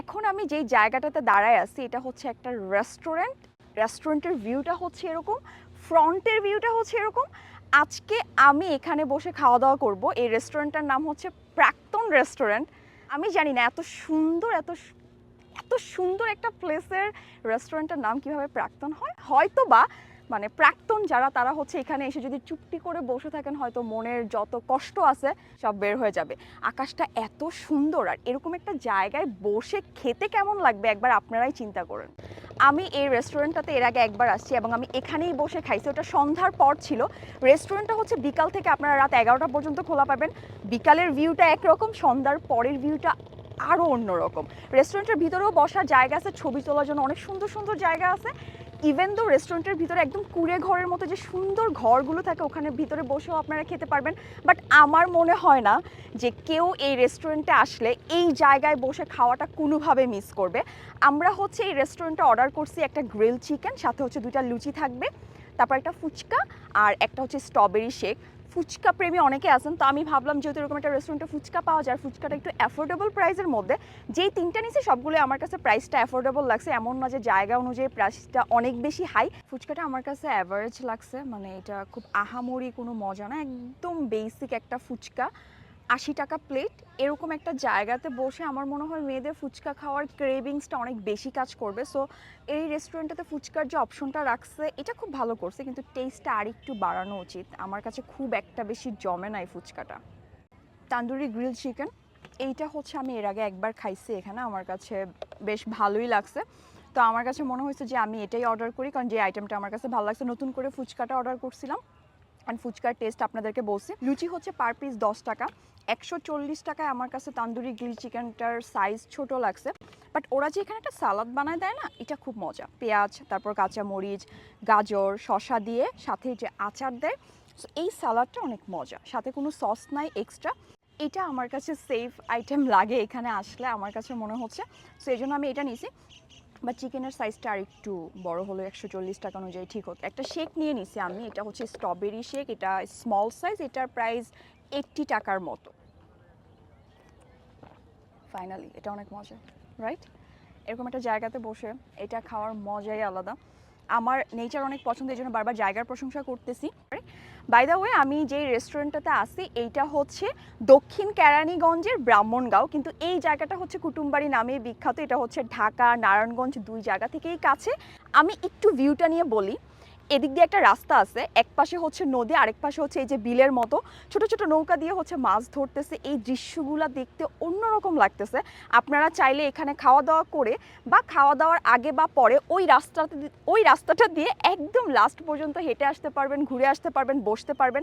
এখন আমি যেই জায়গাটাতে দাঁড়ায় আছি, এটা হচ্ছে একটা রেস্টুরেন্ট রেস্টুরেন্টের ভিউটা হচ্ছে এরকম ফ্রন্টের ভিউটা হচ্ছে এরকম। আজকে আমি এখানে বসে খাওয়া দাওয়া করব। এই রেস্টুরেন্টটার নাম হচ্ছে প্রাক্তন রেস্টুরেন্ট আমি জানি না এত সুন্দর, এত এত সুন্দর একটা প্লেসের রেস্টুরেন্টের নাম কীভাবে প্রাক্তন হয়। হয়তো বা মানে প্রাক্তন যারা, তারা হচ্ছে এখানে এসে যদি চুপটি করে বসে থাকেন, হয়তো মনের যত কষ্ট আছে সব বের হয়ে যাবে। আকাশটা এত সুন্দর আর এরকম একটা জায়গায় বসে খেতে কেমন লাগবে একবার আপনারাই চিন্তা করেন। আমি এই রেস্টুরেন্টটাতে এর আগে একবার আসছি এবং আমি এখানেই বসে খাইছি। ওটা সন্ধ্যার পর ছিল। রেস্টুরেন্টটা হচ্ছে বিকাল থেকে আপনারা রাত এগারোটা পর্যন্ত খোলা পাবেন। বিকালের ভিউটা একরকম, সন্ধ্যার পরের ভিউটা আরও অন্যরকম। রেস্টুরেন্টের ভিতরেও বসার জায়গা আছে, ছবি তোলার জন্য অনেক সুন্দর সুন্দর জায়গা আছে। ইভেন দো রেস্টুরেন্টের ভিতরে একদম কুড়ে ঘরের মতো যে সুন্দর ঘরগুলো থাকে, ওখানে ভিতরে বসেও আপনারা খেতে পারবেন। বাট আমার মনে হয় না যে কেউ এই রেস্টুরেন্টে আসলে এই জায়গায় বসে খাওয়াটা কোনোভাবে মিস করবে। আমরা হচ্ছে এই রেস্টুরেন্টে অর্ডার করছি একটা গ্রিল চিকেন সাথে হচ্ছে দুইটা লুচি থাকবে, তারপর একটা ফুচকা, আর একটা হচ্ছে স্ট্রবেরি শেক ফুচকা প্রেমী অনেকে আছেন, তো আমি ভাবলাম যেহেতু এরকম একটা রেস্টুরেন্টে ফুচকা পাওয়া যায়, ফুচকাটা একটু অ্যাফোর্ডেবল প্রাইসের মধ্যে। যেই তিনটা নিয়েছি সবগুলো আমার কাছে প্রাইসটা অ্যাফোর্ডেবল লাগছে। এমন না যে জায়গা অনুযায়ী প্রাইসটা অনেক বেশি হাই ফুচকাটা আমার কাছে অ্যাভারেজ লাগছে। মানে এটা খুব আহামরি কোনো মজা না, একদম বেসিক একটা ফুচকা। আশি টাকা প্লেট এরকম একটা জায়গাতে বসে আমার মনে হয় মেয়েদের ফুচকা খাওয়ার ক্রেভিংসটা অনেক বেশি কাজ করবে। সো এই রেস্টুরেন্টটাতে ফুচকার যে অপশনটা রাখছে, এটা খুব ভালো করছে, কিন্তু টেস্টটা আর একটু বাড়ানো উচিত। আমার কাছে খুব একটা বেশি জমে না এই ফুচকাটা। তান্দুরি গ্রিল চিকেন এইটা হচ্ছে আমি এর আগে একবার খাইছি এখানে, আমার কাছে বেশ ভালোই লাগছে। তো আমার কাছে মনে হয়েছে যে আমি এটাই অর্ডার করি, কারণ যে আইটেমটা আমার কাছে ভালো লাগছে, নতুন করে ফুচকাটা অর্ডার করছিলাম। অ্যান্ড ফুচকার টেস্ট আপনাদেরকে বলছি। লুচি হচ্ছে পার পিস দশ টাকা। একশো চল্লিশ টাকায় আমার কাছে তান্দুরি গ্রিল চিকেনটার সাইজ ছোট লাগছে। বাট ওরা যে এখানে একটা সালাদ বানায় দেয় না, এটা খুব মজা। পেঁয়াজ, তারপর কাঁচা মরিচ গাজর, শসা দিয়ে সাথে যে আচার দেয়। সো এই সালাদটা অনেক মজা। সাথে কোনো সস নাই এক্সট্রা এটা আমার কাছে সেফ আইটেম লাগে এখানে আসলে। আমার কাছে মনে হচ্ছে। সো এই জন্য আমি এটা নিছি বা চিকেনের সাইজটা আর একটু বড় হলো একশো চল্লিশ টাকা অনুযায়ী ঠিক হতো। একটা শেক নিয়ে নিছি আমি, এটা হচ্ছে স্ট্রবেরি শেক এটা স্মল সাইজ এটার প্রাইস এইট্টি টাকার মতো। ফাইনালি এটা অনেক মজা রাইট এরকম একটা জায়গাতে বসে এটা খাওয়ার মজাই আলাদা। আমার নেচার অনেক পছন্দ এই জন্য বারবার জায়গার প্রশংসা করতেছি। বাই দ্য ওয়ে আমি যেই রেস্টুরেন্টটাতে আসি এইটা হচ্ছে দক্ষিণ কেরানীগঞ্জের ব্রাহ্মণগাঁও। কিন্তু এই জায়গাটা হচ্ছে কুটুমবাড়ি নামে বিখ্যাত। এটা হচ্ছে ঢাকা, নারায়ণগঞ্জ দুই জায়গা থেকেই কাছে। আমি একটু ভিউটা নিয়ে বলি। এদিক দিয়ে একটা রাস্তা আছে, এক পাশে হচ্ছে নদী, আরেক পাশে হচ্ছে এই যে বিলের মতো ছোট ছোট নৌকা দিয়ে হচ্ছে মাছ ধরতেছে। এই দৃশ্যগুলা দেখতে অন্যরকম লাগতেছে। আপনারা চাইলে এখানে খাওয়া দাওয়া করে বা খাওয়া দাওয়ার আগে বা পরে ওই রাস্তাতে ওই রাস্তাটা দিয়ে একদম লাস্ট পর্যন্ত হেঁটে আসতে পারবেন, ঘুরে আসতে পারবেন, বসতে পারবেন।